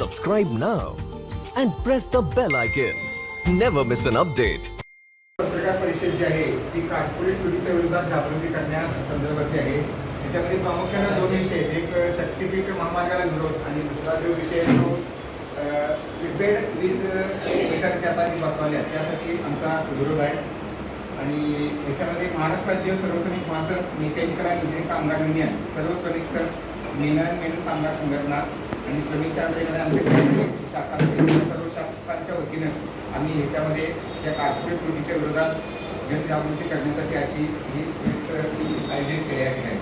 subscribe now and press the bell icon. Never miss an update. पत्रकार परिषद जी आहे ती काटपुडी पिढीच्या विरोधात जागृती करण्यासंदर्भातली आहे त्याच्यामध्ये प्रामुख्याने दोन विषय आहेत. एक शक्तीपीठ महामार्गाला विरोध आणि दुसरा जो विषय आहे तो प्रिपेड वीज मीटरचे आता जी बसवले आहेत त्यासाठी आमचा विरोध आहे आणि याच्यामध्ये महाराष्ट्राचे सर्व श्रमिक महासंघ मेकॅनिकल आणि इंजिनिअरिंग कामगार युनियन सर्व श्रमिक संघ मेनन मेनन कामगार संघटना आणि श्रमिकच्या अंतर्गत आमच्याकडे शाखा सर्व शाखांच्या वतीनं आम्ही ह्याच्यामध्ये या कार्पोरेट कृतीच्या विरोधात जनजागृती करण्यासाठी आजची ही प्रेस आयोजित केली आहे.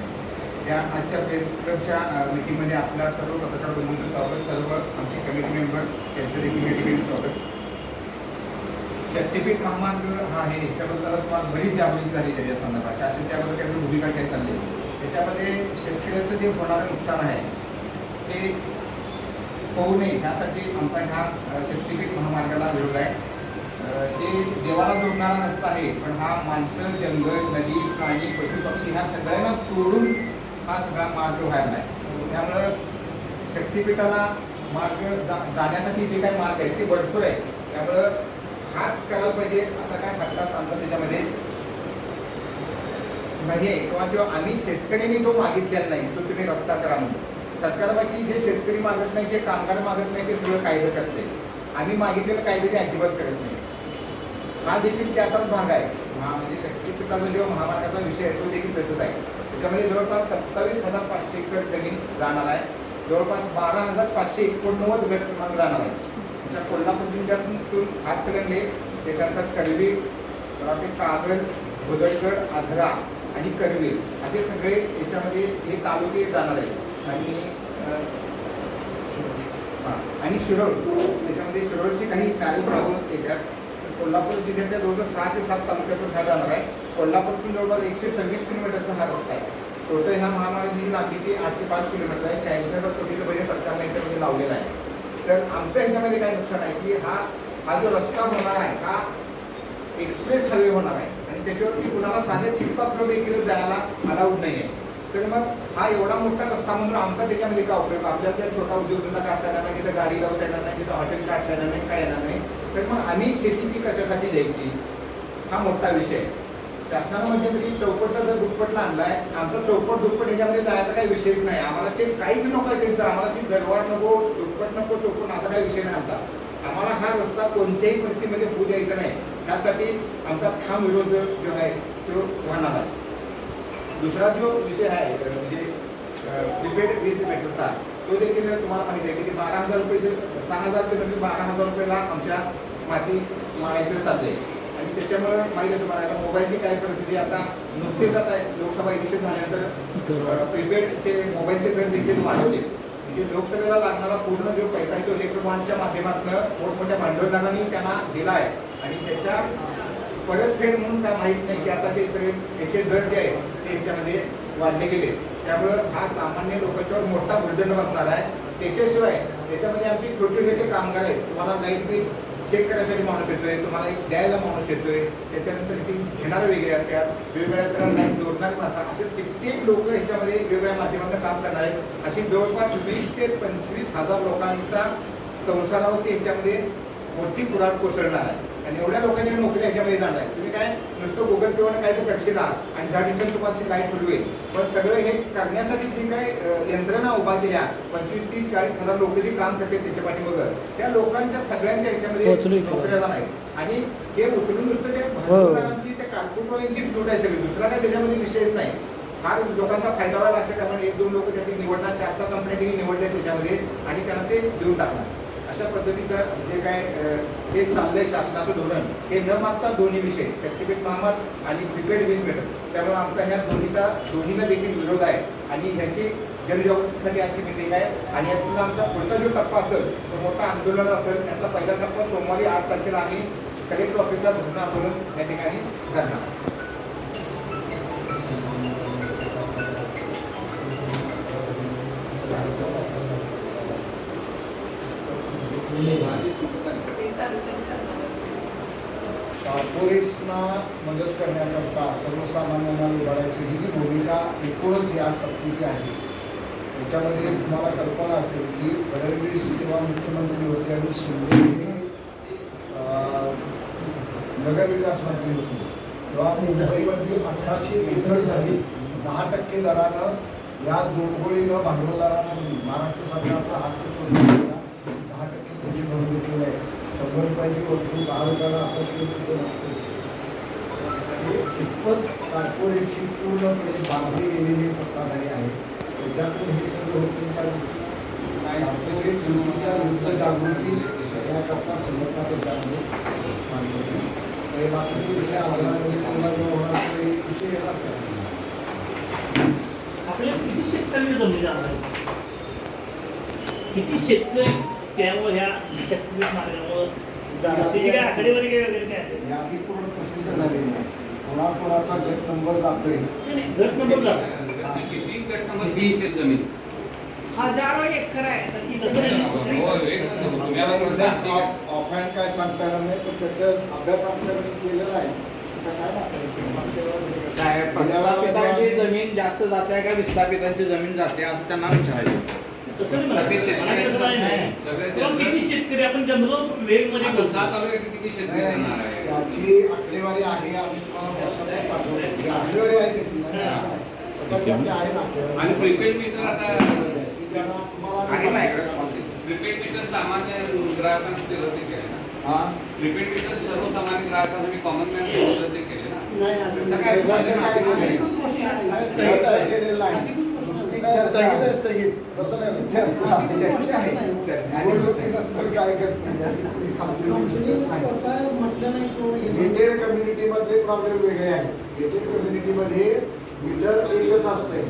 त्या आजच्या प्रेस क्लबच्या मिटिंगमध्ये आपल्या सर्व पत्रकार बंधूंचं स्वागत सर्व आमचे कमिटी मेंबर त्यांचं देखील या ठिकाणी स्वागत. शक्तीपीठ महामार्ग हा आहे याच्याबद्दल तुम्हाला बरीच जागृती झाली त्याच्या संदर्भात. शासन त्याबद्दल काही भूमिका काय चालली त्याच्यामध्ये शेतकऱ्याचं जे होणारं नुकसान आहे ते होऊ नये यासाठी आमचा हा अ, महामार्गाला विरोध आहे. ते देवाला जोडणारा रस्ता आहे पण हा माणसं जंगल नदी प्राणी पशुपक्षी ह्या सगळ्यांना तोडून हा सगळा मार्ग व्हायला आहे. त्यामुळं शक्तीपीठाला मार्ग जा जाण्यासाठी जे काही मार्ग आहेत ते भरपूर आहे त्यामुळं हाच करायला पाहिजे असा काय हट्टास आमचा त्याच्यामध्ये नाही किंवा किंवा आम्ही शेतकऱ्यांनी तो मागितलेला नाही तो तुम्ही रस्ता करा म्हणून. सरकारपैकी जे शेतकरी मागत नाही जे कामगार मागत नाही ते सगळं कायदे करते आम्ही मागितलेलं कायदे ते अजिबात करत नाही. हा देखील त्याचाच भाग आहे. महा म्हणजे शक्तीपीठाचा जो महामार्गाचा विषय आहे तो देखील तसंच आहे. त्याच्यामध्ये जवळपास सत्तावीस हजार पाचशे एकर जमीन जाणार आहे. जवळपास बारा हजार पाचशे एकोणनव्वद गट क्रमांक जाणार आहे. आमच्या कोल्हापूर जिल्ह्यातून हातकलंगले त्याच्यानंतर करवी वाटते कागल भुदरगड आजरा आणि करवीर असे सगळे याच्यामध्ये हे तालुके जाणार आहेत. आणि हां आणि शिरोळ. त्याच्यामध्ये शिरोळचे काही चारही गावं येतात. तर कोल्हापूर जिल्ह्यातल्या जवळपास सहा ते सात तालुक्यातून हा जाणार आहे. कोल्हापूरतून जवळपास एकशे सव्वीस किलोमीटरचा हा रस्ता आहे. टोटल ह्या महामार्गाची लांबी ती आठशे पाच किलोमीटर आहे. शहाऐंशी हजार कोटीचं बजेट सरकारने याच्यामध्ये लावलेला आहे. तर आमचं याच्यामध्ये काय नुकसान आहे की हा हा जो रस्ता होणार आहे हा एक्सप्रेस हायवे होणार आहे. आणि त्याच्यावरती कुणाला साधे चिटपापलं देखील जायला अलाउड नाही आहे तर मग हा एवढा मोठा रस्ता म्हणून आमचा त्याच्यामध्ये काय उपयोग? आपल्या त्या छोटा उद्योगधंदा काढता येणार नाही तिथं गाडी लावता येणार नाही तिथं हॉटेल काढता येणार नाही काय येणार नाही. तर मग आम्ही शेती ती कशासाठी द्यायची? हा मोठा विषय. आहे शासनानं तरी चौपटचा जर दुप्पटला आणलाय आमचा चौपट दुप्पट ह्याच्यामध्ये जायचा काही विषयच नाही. आम्हाला ते काहीच नको आहे त्यांचं. आम्हाला ती दरवाढ नको दुप्पट नको चौपट असा काही विषय नाही आमचा. आम्हाला हा रस्ता कोणत्याही परिस्थितीमध्ये होऊ द्यायचा नाही. त्यासाठी आमचा ठाम विरोध जो आहे तो होणार आहे. दुसरा जो विषय आहे म्हणजे प्रिपेड वीज मीटरचा तो देखील तुम्हाला माहिती आहे की बारा हजार रुपये सहा हजारचे म्हणजे बारा हजार रुपयाला आमच्या माती मारायचं चालले. आणि त्याच्यामुळे माहिती आहे तुम्हाला आता मोबाईलची काय परिस्थिती आता नुकतेच आता लोकसभा इलेक्शन झाल्यानंतर प्रिपेडचे मोबाईलचे दर देखील वाढवले. म्हणजे लोकसभेला लागणारा पूर्ण जो पैसा आहे तो इलेक्ट्रॉनिकच्या माध्यमातून मोठमोठ्या भांडवलदारांनी त्यांना दिला आहे. आणि त्याच्या परतफेड म्हणून काय माहीत नाही की आता ते सगळे त्याचे दर जे आहे ते याच्यामध्ये वाढले गेले. त्यामुळं हा सामान्य लोकांच्यावर मोठा भूर्दंड बसणार आहे. त्याच्याशिवाय त्याच्यामध्ये आमचे छोटे छोटे कामगार आहेत. तुम्हाला लाइट बिल चेक करण्यासाठी माणूस येतोय. तुम्हाला एक द्यायला माणूस येतोय. त्याच्यानंतर ती घेणार वेगळे असतात. वेगवेगळ्या सगळ्या लाईन जोडणारे माणसं असे कित्येक लोक ह्याच्यामध्ये वेगवेगळ्या माध्यमातून काम करणार आहेत. अशी जवळपास वीस ते पंचवीस हजार लोकांचा संसारावरती याच्यामध्ये मोठी पुराण कोसळणार आहे. आणि एवढ्या लोकांच्या नोकरी ह्याच्यामध्ये जाणार आहे तुम्ही काय नुसतं गुगल पेवर काय तर करशील आणि दहा डिसेंबर तुम्हाला लाइट होईल. पण सगळं हे करण्यासाठी जे काय यंत्रणा उभा केल्या पंचवीस तीस चाळीस हजार लोक जे काम करतात त्याच्या पाठीमागं त्या लोकांच्या सगळ्यांच्या की. नोकऱ्या जाणार आहेत. आणि हे उचलून नुसतं त्या हो. भांडवलदारांची त्या कारकुनवाल्यांचीच लूट आहे सगळी. दुसरा काय त्याच्यामध्ये विषयच नाही. फार लोकांचा फायदा व्हायला असं कारण एक दोन लोक त्यातील निवडणार चार सहा कंपन्या त्यांनी निवडल्या त्याच्यामध्ये आणि त्यांना ते देऊन टाकणार. अशा पद्धतीचं जे काय हे चाललंय शासनाचं धोरण हे न मागता दोन्ही विषय शक्तीपीठ महामार्ग आणि प्रिपेड वीज मिळत त्यामुळे आमचा ह्या दोन्हीचा दोन्हीला देखील विरोध आहे. आणि ह्याची जनजागृतीसाठी आजची मिटिंग आहे. आणि यातून आमचा पुढचा जो टप्पा असेल तो मोठा आंदोलन असेल त्यातला पहिला टप्पा सोमवारी आठ तारखेला आम्ही कलेक्टर ऑफिसला धरणं आंदोलन या ठिकाणी करणार कॉर्पोरेट्सना मदत करण्याकरता सर्वसामान्यांना लुबाडायची ही जी भूमिका एकूणच या सक्तीची आहे. त्याच्यामध्ये तुम्हाला कल्पना असेल की फडणवीस जेव्हा मुख्यमंत्री होते आणि शिंदे हे नगरविकास मंत्री होते. तेव्हा मुंबईमध्ये अठराशे एकर झाली. दहा टक्के दरानं या जोडगोळीनं भांडवलदारांना महाराष्ट्र सरकारचा हात सोडला पैसे भरून घेतलेले आहे शंभर रुपयाची वस्तू दहा रुपयाला असं असेल तर तो नसतो. हे इतपत कॉर्पोरेटशी पूर्णपणे बांधली गेलेली सत्ताधारी आहे त्याच्यातून हे सगळं होते कारण कॉर्पोरेट विरोधीच्या विरुद्ध जागृती करण्याकरता समर्था त्याच्यामध्ये मांडली हे बाकीचे विषय आव्हानामध्ये तुम्हाला जो होणार तो विषय येणार नाही. आपल्या किती शेतकरी जमिनी जाणार किती शेतकरी त्यामुळे ह्या शेतकरी मार्गामुळे त्याची काय आकडेवारी काय वगैरे काय आहे? यादी पूर्ण प्रसिद्ध झालेली आहे. कोणाकोणाचा गट नंबर दाखवेल. नाही, नाही, गट नंबर किती गट नंबर जमीन? हजारो एकर आहे तर ती तसं नाही. हो, एक. तुम्ही आता सांगता काय सांगता येणार नाही पण त्याचा अभ्यास आमच्याकडे केलेला आहे. कसं आहे ना आपल्याकडे मागच्या वेळेला काय प्रस्थापितांची जमीन जास्त जाते का विस्थापितांची जमीन जाते असं त्यांना विचारायचं किती शेतकरी आपण जनरल सहा तालुक्यात किती शेतकरी जाणार आहे याची आकडेवारी आहे आम्ही तुम्हाला व्हॉट्सअपवर पाठवतो ही आकडेवारी आहे त्याची म्हणजे असं नाही. तथापि आपली आहे ना आकडेवारी. आणि प्रीपेड मीटर आता की ज्यांना तुम्हाला आहे माझ्याकडे. प्रीपेड मीटर सामान्य ग्राहकांसाठी रद्द केले ना हा? प्रीपेड मीटर सर्वसामान्य ग्राहकांसाठी कॉमन मॅन रद्द केले ना नाही. नाही, केलेलं नाही, आहे. कम्युनिटी मधले प्रॉब्लेम वेगळे आहेत. गेटेड कम्युनिटी मध्ये मीटर एकच असते